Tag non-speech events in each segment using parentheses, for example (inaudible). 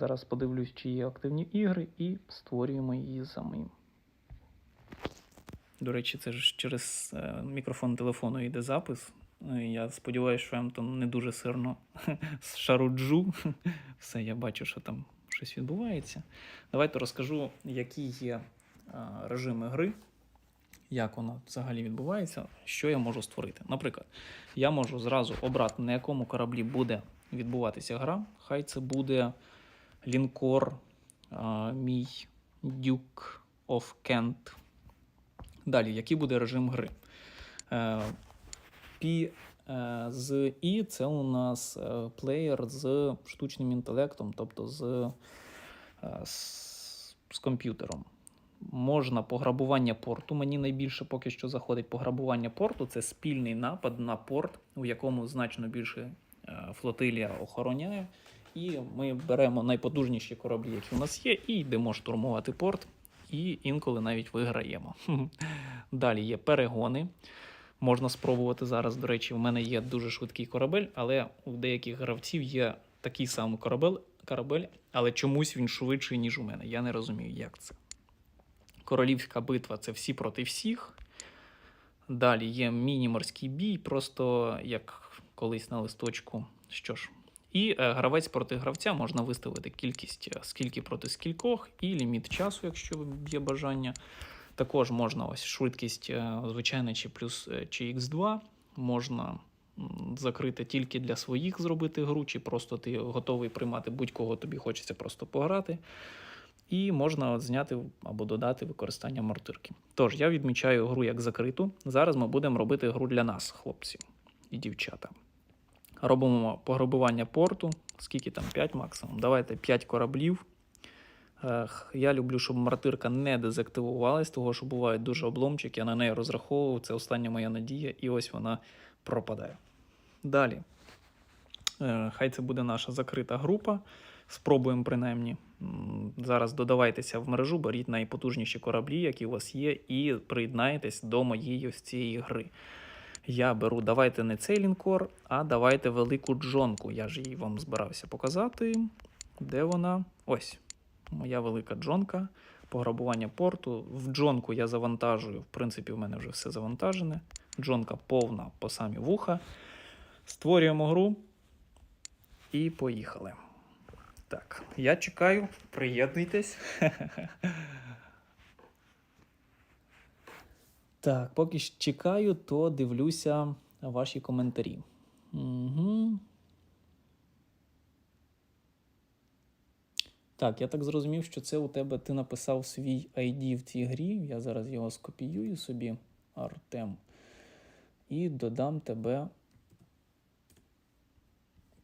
Зараз подивлюсь, чи є активні ігри, і створюємо її самим. До речі, це ж через е, мікрофон телефону йде запис. Е, Я сподіваюся, що я там не дуже сирно (laughs) шаруджу. (laughs) Все, я бачу, що там щось відбувається. Давайте розкажу, які є е, режими гри, як воно взагалі відбувається, що я можу створити. Наприклад, я можу зразу обрати, на якому кораблі буде відбуватися гра. Хай це буде лінкор, мій Duke of Kent. Далі, який буде режим гри? Е, P е, з І це у нас е, плеєр з штучним інтелектом, тобто з, з, комп'ютером. Можна пограбування порту. Мені найбільше поки що заходить пограбування порту. Це спільний напад на порт, у якому значно більше флотилія охороняє. І ми беремо найпотужніші кораблі, які у нас є, і йдемо штурмувати порт. І інколи навіть виграємо. (laughs) Далі є перегони. Можна спробувати зараз. До речі, в мене є дуже швидкий корабель, але у деяких гравців є такий самий корабель, корабель, але чомусь він швидший, ніж у мене. Я не розумію, як це. Королівська битва це всі проти всіх. Далі є міні-морський бій, просто як колись на листочку. Що ж, і е, гравець проти гравця можна виставити кількість е, скільки проти скількох, і ліміт часу, якщо є бажання. Також можна ось швидкість, е, звичайно, чи плюс чи X2. Можна закрити тільки для своїх зробити гру, чи просто ти готовий приймати будь-кого тобі хочеться просто пограти. І можна от зняти або додати використання мортирки. Тож я відмічаю гру як закриту. Зараз ми будемо робити гру для нас, хлопці і дівчата. Робимо пограбування порту, скільки там 5 максимум. Давайте 5 кораблів. Я люблю, щоб мартирка не дезактивувалась, того що бувають дуже обломчики, я на неї розраховував, це остання моя надія, і ось вона пропадає. Далі. Е, Хай це буде наша закрита група. Спробуємо принаймні. Зараз додавайтеся в мережу, беріть найпотужніші кораблі, які у вас є, і приєднайтесь до моєї ось цієї гри. Я беру, давайте не цей лінкор, а давайте велику джонку. Я ж її вам збирався показати. Де вона? Ось. Моя велика джонка. Пограбування порту. В джонку я завантажую. В принципі, в мене вже все завантажене. Джонка повна по самі вуха. Створюємо гру. І поїхали. Так, я чекаю. Приєднуйтесь. (laughs) Так, поки ж чекаю, то дивлюся ваші коментарі. Угу. Так, я так зрозумів, що це у тебе ти написав свій ID в цій грі. Я зараз його скопіюю собі, Артем, і додам тебе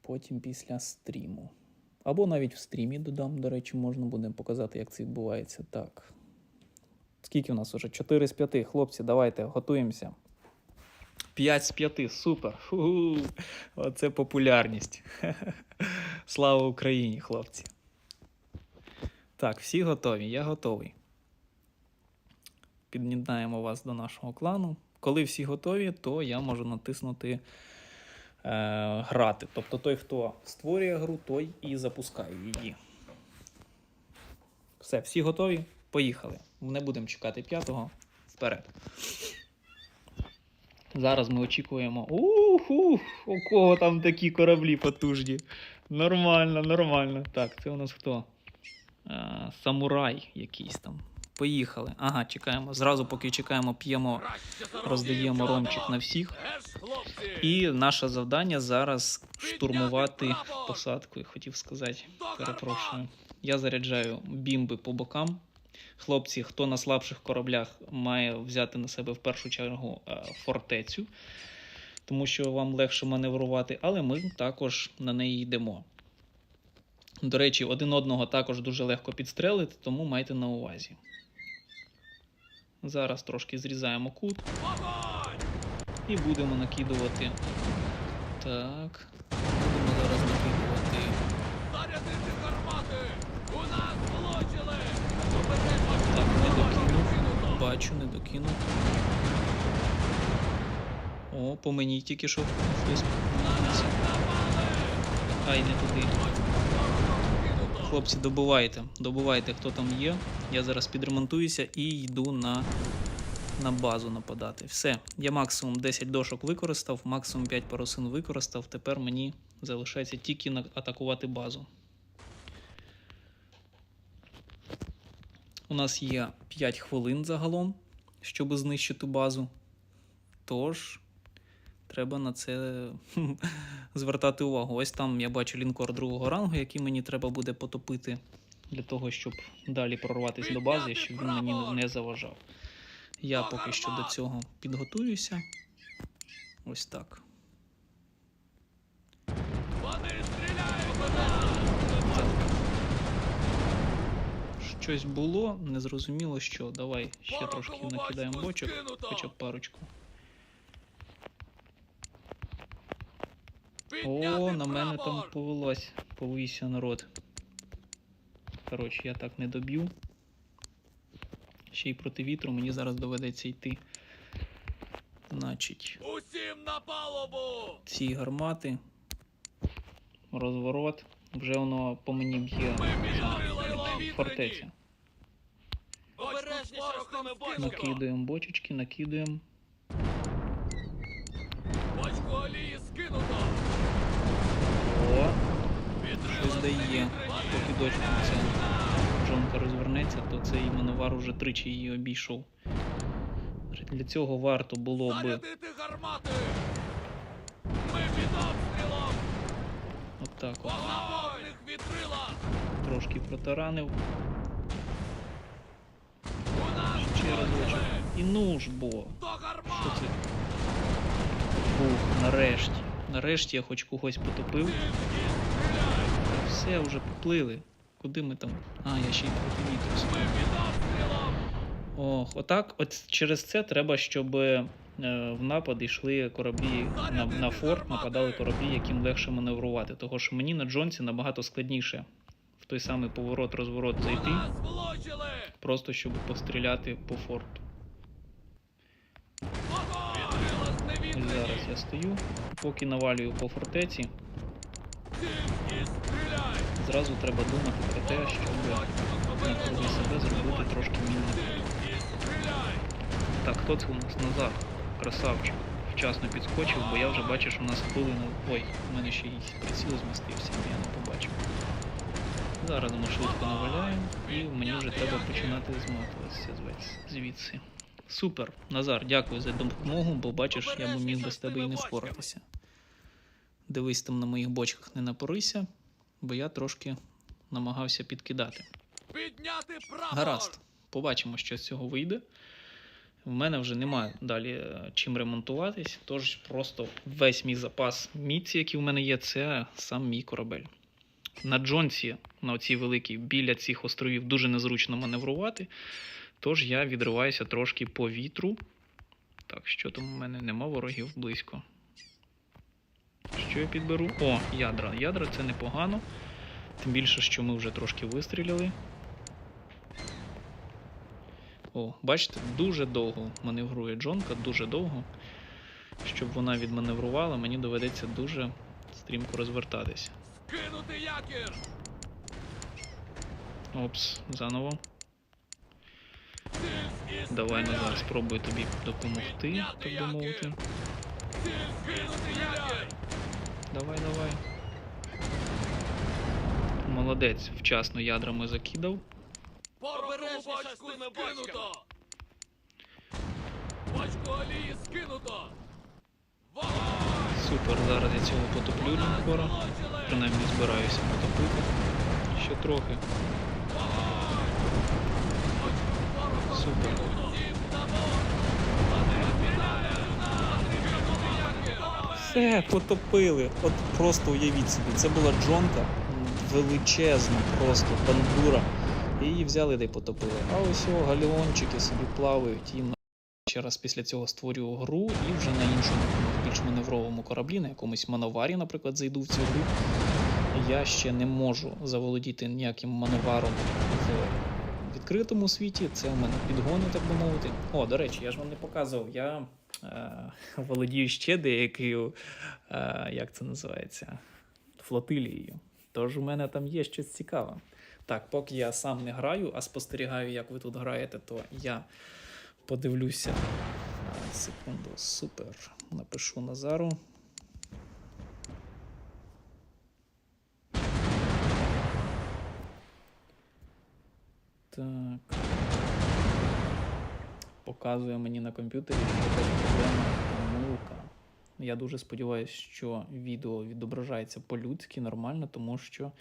потім після стріму. Або навіть в стрімі додам, до речі, можна буде показати, як це відбувається. Так. Скільки у нас уже? 4 з 5. Хлопці, давайте готуємося. 5 з 5, супер. Фу, оце популярність. (laughs) Слава Україні, хлопці. Так, всі готові, я готовий. Під'єднаємо вас до нашого клану. Коли всі готові, то я можу натиснути е, грати. Тобто той, хто створює гру, той і запускає її. Все, всі готові? Поїхали. Не будемо чекати п'ятого. Вперед. Зараз ми очікуємо. Уху! У кого там такі кораблі потужні? Нормально, нормально. Так, це у нас хто? Е, самурай якийсь там. Поїхали. Ага, чекаємо. Зразу, поки чекаємо, п'ємо, роздаємо ромчик на всіх. І наше завдання зараз штурмувати посадку, я хотів сказати. Перепрошую. Я заряджаю бімби по бокам. Хлопці, хто на слабших кораблях має взяти на себе в першу чергу е, фортецю, тому що вам легше маневрувати, але ми також на неї йдемо. До речі, один одного також дуже легко підстрелити, тому майте на увазі. Зараз трошки зрізаємо кут. І будемо накидувати. Так. Будемо зараз накидувати. Зарядити гармати! У нас влучили! Так, не докинув. Бачу, не докинув. О, по мені тільки що хтось. Ай, не туди. Хлопці, добувайте, добувайте, хто там є. Я зараз підремонтуюся і йду на, на базу нападати. Все, я максимум 10 дошок використав, максимум 5 парусин використав. Тепер мені залишається тільки атакувати базу. У нас є 5 хвилин загалом, щоб знищити базу. Тож, треба на це звертати увагу. Ось там я бачу лінкор другого рангу, який мені треба буде потопити для того, щоб далі прорватися до бази, щоб він мені не заважав. Я поки що до цього підготуюся. Ось так. Вони стріляють до нас! Так. Щось було, незрозуміло що. Давай ще трошки накидаємо бочок, хоча б парочку. О, на мене там повелось, повився народ. Коротше, я так не доб'ю. Ще й проти вітру мені зараз доведеться йти. Значить, Усім на палубу! ці гармати. Розворот. Вже воно по мені б'є фортеця. Накидуємо бочечки, накидуємо. Бочку олії скинуто! О, щось дає. Поки дочка ця жонка розвернеться, то цей мановар уже тричі її обійшов. Для цього варто було би Зарядити гармати! Ми під обстрілом! отак от вітрила! трошки протаранив. Ще разочок. І ну ж бо. Що це? Фух, нарешті. Нарешті я хоч когось потопив. Все, вже поплили. Куди ми там? А, я ще й проти вітру. Ох, отак, от через це треба, щоб е, в напад йшли кораблі на, на форт, нападали кораблі, яким легше маневрувати. Того що мені на Джонсі набагато складніше в той самий поворот, розворот зайти, просто щоб постріляти по форту. Зараз я стою, поки навалюю по фортеці, зразу треба думати про те, щоб навкруги себе зробити трошки мінно. Так, хто це у нас? Назар. Красавчик. Вчасно підскочив, бо я вже бачу, що у нас хвилина. Ой, у мене ще й приціл змістився, я не побачив. Зараз ми швидко наваляємо, і мені вже треба починати зматуватися звідси. Супер, Назар, дякую за допомогу, бо бачиш, я би міг без тебе і не впоратися. Дивись там на моїх бочках, не напорися, бо я трошки намагався підкидати. Гаразд, побачимо, що з цього вийде. В мене вже немає далі е, чим ремонтуватись, тож просто весь мій запас міці, який в мене є, це сам мій корабель. На Джонсі, на оцій великій, біля цих островів дуже незручно маневрувати. Тож я відриваюся трошки по вітру. Так, що там у мене нема ворогів близько. Що я підберу? О, ядра. Ядра це непогано. Тим більше, що ми вже трошки вистріляли. О, бачите, дуже довго маневрує Джонка, дуже довго. Щоб вона відманеврувала, мені доведеться дуже стрімко розвертатися. Кинути! Опс, заново. Давай! Назар, спробую тобі допомогти, так би мовити. Давай, давай. Молодець, вчасно ядрами закидав. Бочку скинуто! Бочку олії скинуто! Вогонь! Супер, зараз я цього потоплю. Влучили! Принаймні збираюся потопити. Ще трохи. Супер. Все, потопили. От просто уявіть собі, це була джонка величезна, просто бандура. Її взяли й потопили. А ось о, галеончики собі плавають. Їм ще раз після цього створюю гру і вже на іншому більш маневровому кораблі, на якомусь мановарі, наприклад, зайду в цю гру. Я ще не можу заволодіти ніяким мановаром в відкритому світі. Це у мене підгони, так би мовити. О, до речі, я ж вам не показував. Я е, володію ще деякою, е, як це називається, флотилією. Тож у мене там є щось цікаве. Так, поки я сам не граю, а спостерігаю, як ви тут граєте, то я подивлюся. Секунду, супер. Напишу Назару. Так. Показує мені на комп'ютері, що якась проблема помилка. Я дуже сподіваюся, що відео відображається по-людськи нормально, тому що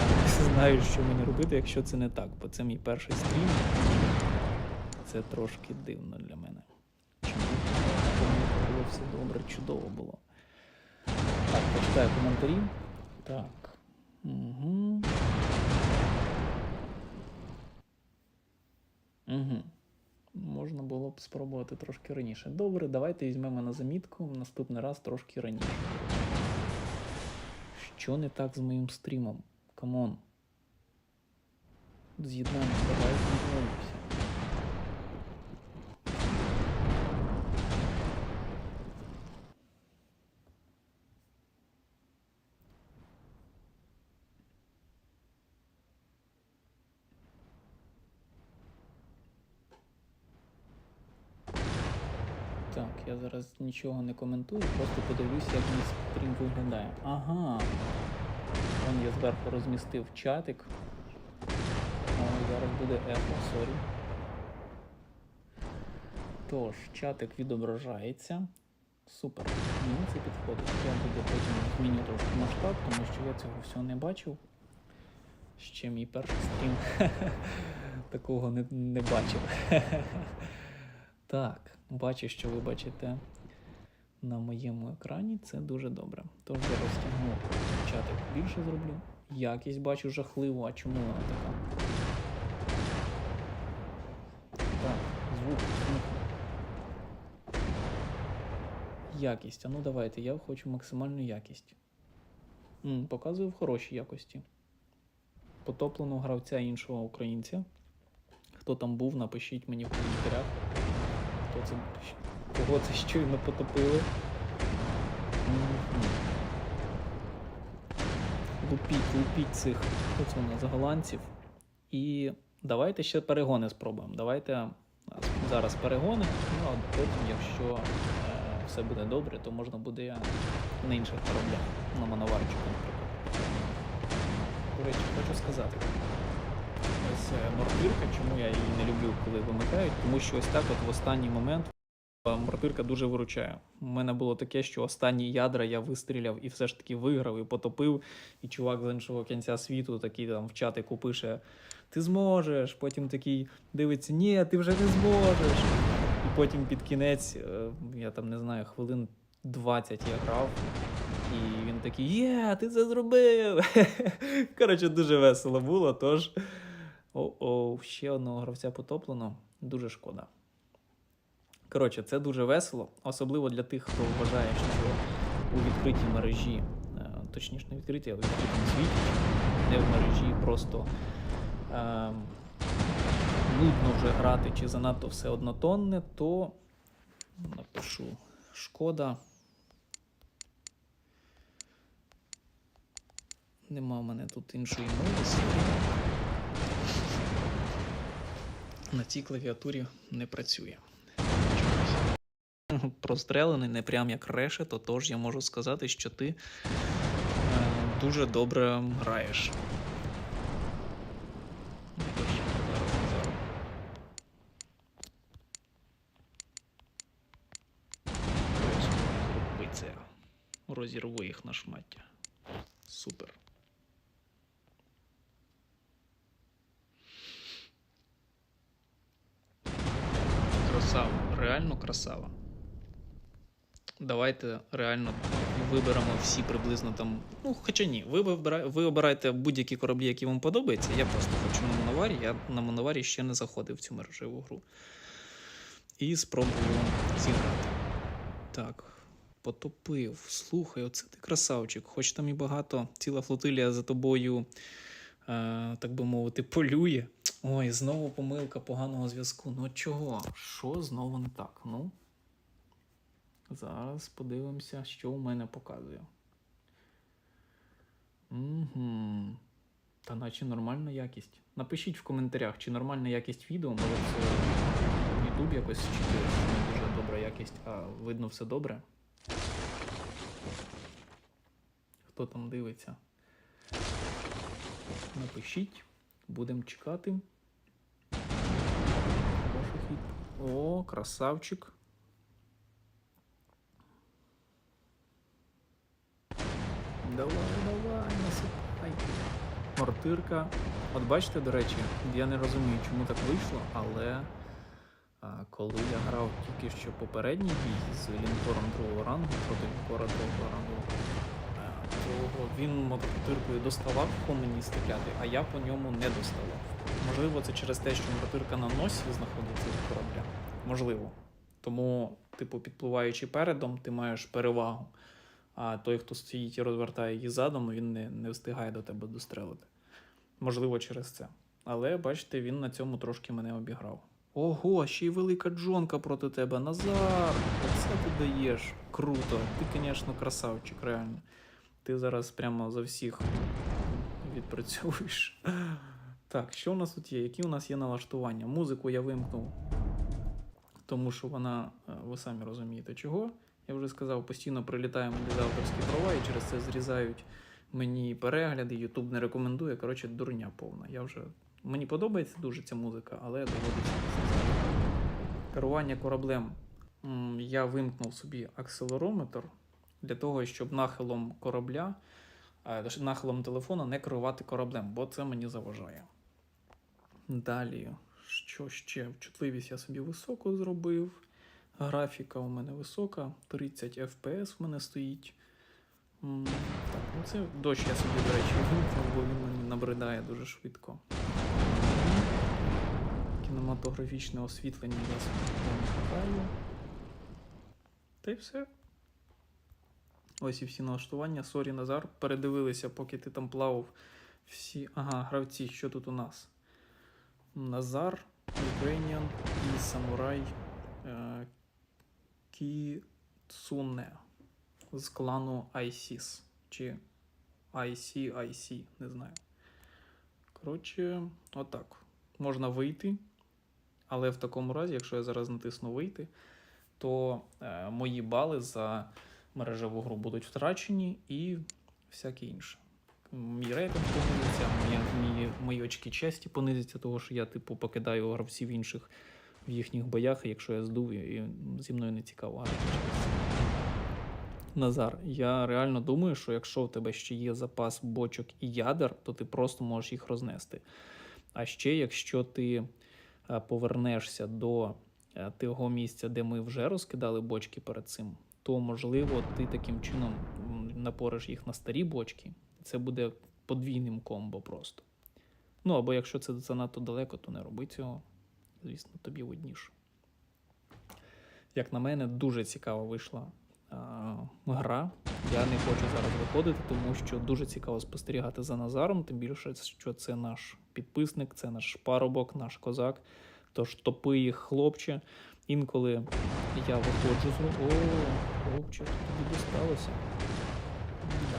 я не знаю, що мені робити, якщо це не так, бо це мій перший стрім. Це трошки дивно для мене. Чому було все добре, чудово було. Так, почитаю коментарі. Так. Угу. Угу. Можна було б спробувати трошки раніше. Добре, давайте візьмемо на замітку наступний раз трошки раніше. Що не так з моїм стрімом? Камон. З'єднаємо, давай з'єднаємося. Так, я зараз нічого не коментую, просто подивлюся, як мій стрім виглядає. Ага. Вон я зверху розмістив чатик. О, зараз буде ехо, сорі. Тож, чатик відображається. Супер. Мені це підходить. Я буду потім зміню трошки масштаб, тому що я цього всього не бачив. Ще мій перший стрім (laughs) такого не, не бачив. (laughs) Так, бачу, що ви бачите на моєму екрані. Це дуже добре. Тож я розтягну чатик більше зроблю. Якість бачу жахливу, а чому вона така? Так, звук, звук. Якість. А ну давайте, я хочу максимальну якість. М, показую в хорошій якості. Потопленого гравця іншого українця. Хто там був, напишіть мені в коментарях. Це, кого це щойно потопили. Лупіть, лупіть цих, хто це у нас, голландців. І давайте ще перегони спробуємо. Давайте зараз перегони, ну а потім, якщо е, все буде добре, то можна буде на інших кораблях, на мановарчику, наприклад. До речі, хочу сказати. Ось е, морпірка, чому я її не люблю, коли вимикають, тому що ось так от в останній момент е, морпірка дуже виручає. У мене було таке, що останні ядра я вистріляв і все ж таки виграв і потопив. І чувак з іншого кінця світу такий там в чатику пише: Ти зможеш. Потім такий дивиться, ні, ти вже не зможеш. І потім під кінець, е, я там не знаю, хвилин 20 я грав. І він такий, є, ти це зробив. (laughs) Коротше, дуже весело було. Тож, о-о, ще одного гравця потоплено. Дуже шкода. Коротше, це дуже весело, особливо для тих, хто вважає, що у відкритій мережі, е, точніше, не відкритій, а у відкритому світі, не в мережі, просто е, нудно вже грати чи занадто все однотонне, то напишу шкода. Нема в мене тут іншої мови. На цій клавіатурі не працює. Прострелений, не прям як решето, тож я можу сказати, що ти е, дуже добре граєш. Розірву їх на шмаття. Супер. Красава, реально красава. Давайте реально виберемо всі приблизно там. Ну, хоча ні, ви, вибира... ви обираєте будь-які кораблі, які вам подобаються. Я просто хочу на Моноварі. Я на Моноварі ще не заходив в цю мережеву гру. І спробую зіграти. Так, потопив. Слухай, оце ти красавчик. Хоч там і багато, ціла флотилія за тобою, е, так би мовити, полює. Ой, знову помилка поганого зв'язку. Ну чого? Що знову не так? Ну. Зараз подивимося, що у мене показує. Угу. Та наче нормальна якість. Напишіть в коментарях, чи нормальна якість відео, може це YouTube якось чи не дуже добра якість, а видно все добре. Хто там дивиться? Напишіть, будемо чекати. О, красавчик. Давай, давай, насипай. Мортирка. От бачите, до речі, я не розумію, чому так вийшло, але а, коли я грав тільки що попередній бій з лінкором другого рангу проти лінкора другого рангу, а, він мортиркою доставав по мені стріляти, а я по ньому не доставав. Можливо, це через те, що мортирка на носі знаходиться від корабля. Можливо. Тому, типу, підпливаючи передом, ти маєш перевагу. А той, хто стоїть і розвертає її задом, він не, не встигає до тебе дострелити. Можливо, через це. Але бачите, він на цьому трошки мене обіграв. Ого, ще й велика джонка проти тебе. Назар! Оце ти даєш. Круто. Ти, звісно, красавчик, реально. Ти зараз прямо за всіх відпрацьовуєш. Так, що у нас тут є? Які у нас є налаштування? Музику я вимкнув, тому що вона, е, ви самі розумієте, чого. Я вже сказав, постійно прилітає мені за авторські права, і через це зрізають мені перегляди. Ютуб не рекомендує. Коротше, дурня повна. Я вже... Мені подобається дуже ця музика, але доводиться. Керування кораблем. Я вимкнув собі акселерометр для того, щоб нахилом корабля, е, нахилом телефона не керувати кораблем, бо це мені заважає. Далі, що ще? Чутливість я собі високу зробив. Графіка у мене висока, 30 FPS в мене стоїть. Так, ну це дощ я собі, до речі, вимкнув, бо він мені набридає дуже швидко. Кінематографічне освітлення я собі вмикаю. Та й все. Ось і всі налаштування. Сорі, Назар. Передивилися, поки ти там плавав. Всі. Ага, гравці, що тут у нас? Назар, Ukrainian і Самурай е, Кіцуне з клану ISIS. Чи IC, IC, не знаю. Коротше, отак. Можна вийти. Але в такому разі, якщо я зараз натисну вийти, то е, мої бали за мережеву гру будуть втрачені і всяке інше. Мій рейтинг понизиться, мої, мої, очки честі понизяться, того що я, типу, покидаю гравців інших в їхніх боях, якщо я здув, і зі мною не цікаво грати. Назар, я реально думаю, що якщо в тебе ще є запас бочок і ядер, то ти просто можеш їх рознести. А ще, якщо ти е, повернешся до е, того місця, де ми вже розкидали бочки перед цим, то можливо ти таким чином напориш їх на старі бочки. Це буде подвійним комбо просто. Ну або якщо це занадто далеко, то не роби цього. Звісно, тобі видніше. Як на мене, дуже цікава вийшла а, гра. Я не хочу зараз виходити, тому що дуже цікаво спостерігати за Назаром, тим більше, що це наш підписник, це наш парубок, наш козак. Тож топи їх, хлопче. Інколи я виходжу з ру- О, хлопче, тобі досталося. Да.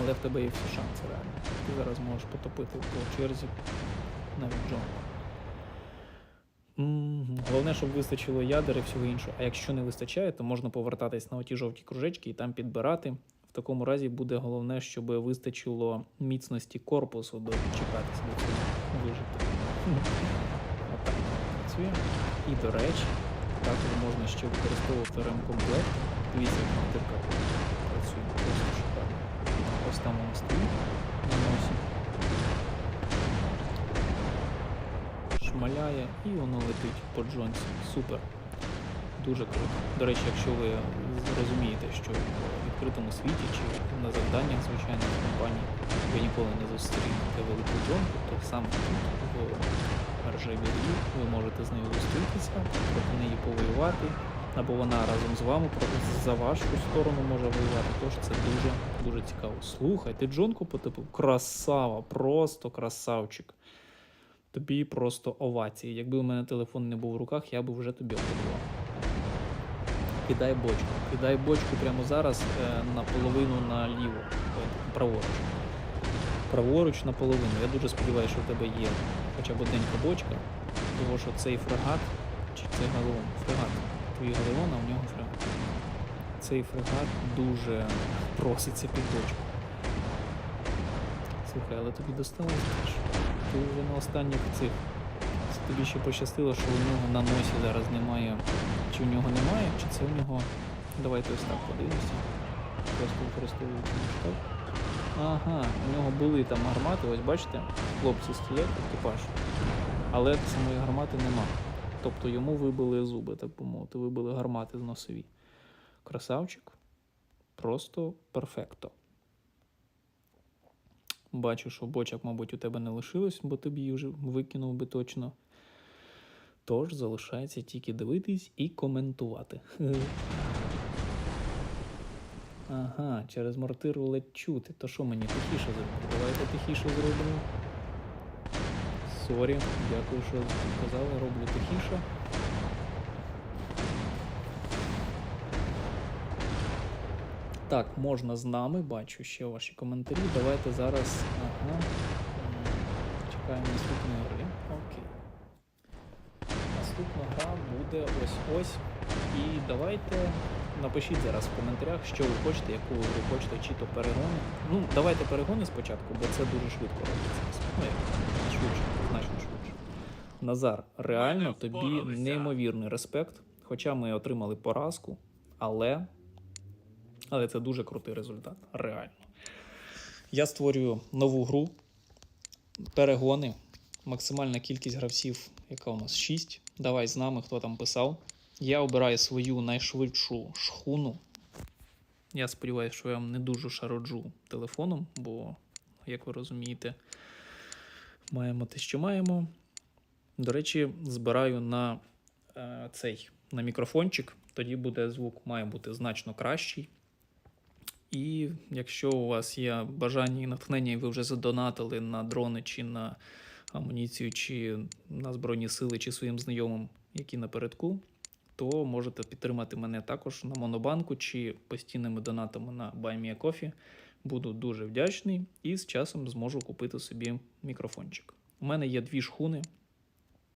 Але в тебе є всі шанси реально. Ти зараз можеш потопити по черзі навіть Джон. Головне, щоб вистачило ядер і всього іншого. А якщо не вистачає, то можна повертатись на оті жовті кружечки і там підбирати. В такому разі буде головне, щоб вистачило міцності корпусу до чекатися до цього вижити. Отак працює. І до речі, також можна ще використовувати ремкомплект. Дивіться, як монтирка працює просто шикарно. Ось там воно стоїть на носі. Шмаляє і воно летить по джонсі. Супер. Дуже круто. До речі, якщо ви розумієте, що в відкритому світі чи на завданнях звичайних компаній ви ніколи не зустрінете велику джонку, то саме тут ржаві ви можете з нею зустрітися, проти неї повоювати, або вона разом з вами проти за вашу сторону може воювати. Тож це дуже дуже цікаво. Слухай, ти джонку потопив? Красава, просто красавчик. Тобі просто овації. Якби у мене телефон не був в руках, я би вже тобі аплодував. Кидай бочку. Кидай бочку прямо зараз е, наполовину наліво, е, праворуч. Праворуч наполовину. Я дуже сподіваюся, що в тебе є хоча б одненька бочка, тому що цей фрегат, чи цей галеон, фрегат, твій галеон, а в нього фрегат. Цей фрегат дуже проситься під бочку. Слухай, але тобі досталось теж. Ти вже на останніх цих. Тобі ще пощастило, що у нього на носі зараз немає. Чи в нього немає, чи це у нього. Давайте ось так подивимося. Просто використовуючи масштаб. Ага, у нього були там гармати, ось бачите, хлопці стоять, екіпаж. Але самої гармати нема. Тобто йому вибили зуби, так би вибили гармати з носові. Красавчик. Просто перфекто. Бачу, що бочок, мабуть, у тебе не лишилось, бо тобі її вже викинув би точно. Тож залишається тільки дивитись і коментувати. (laughs) Ага, через мортиру ледь чути. То що мені тихіше зробити? Давайте тихіше зробимо. Сорі, дякую, що сказали, роблю тихіше. Так, можна з нами, бачу ще ваші коментарі. Давайте зараз. Ага. Чекаємо наступної гри. Окей. Наступна гра буде ось ось. І давайте напишіть зараз в коментарях, що ви хочете, яку ви хочете, чи то перегони. Ну, давайте перегони спочатку, бо це дуже швидко робиться. Ну, як, швидше, значно швидше. Назар, реально тобі неймовірний респект. Хоча ми отримали поразку, але, але це дуже крутий результат. Реально. Я створюю нову гру. Перегони. Максимальна кількість гравців, яка у нас 6. Давай з нами, хто там писав. Я обираю свою найшвидшу шхуну. Я сподіваюся, що я вам не дуже шароджу телефоном, бо, як ви розумієте, маємо те, що маємо. До речі, збираю на е, цей на мікрофончик, тоді буде звук має бути значно кращий. І якщо у вас є бажання і натхнення, і ви вже задонатили на дрони чи на амуніцію, чи на Збройні сили, чи своїм знайомим, які напередку, то можете підтримати мене також на Монобанку чи постійними донатами на BuyMeACoffee. Буду дуже вдячний і з часом зможу купити собі мікрофончик. У мене є дві шхуни.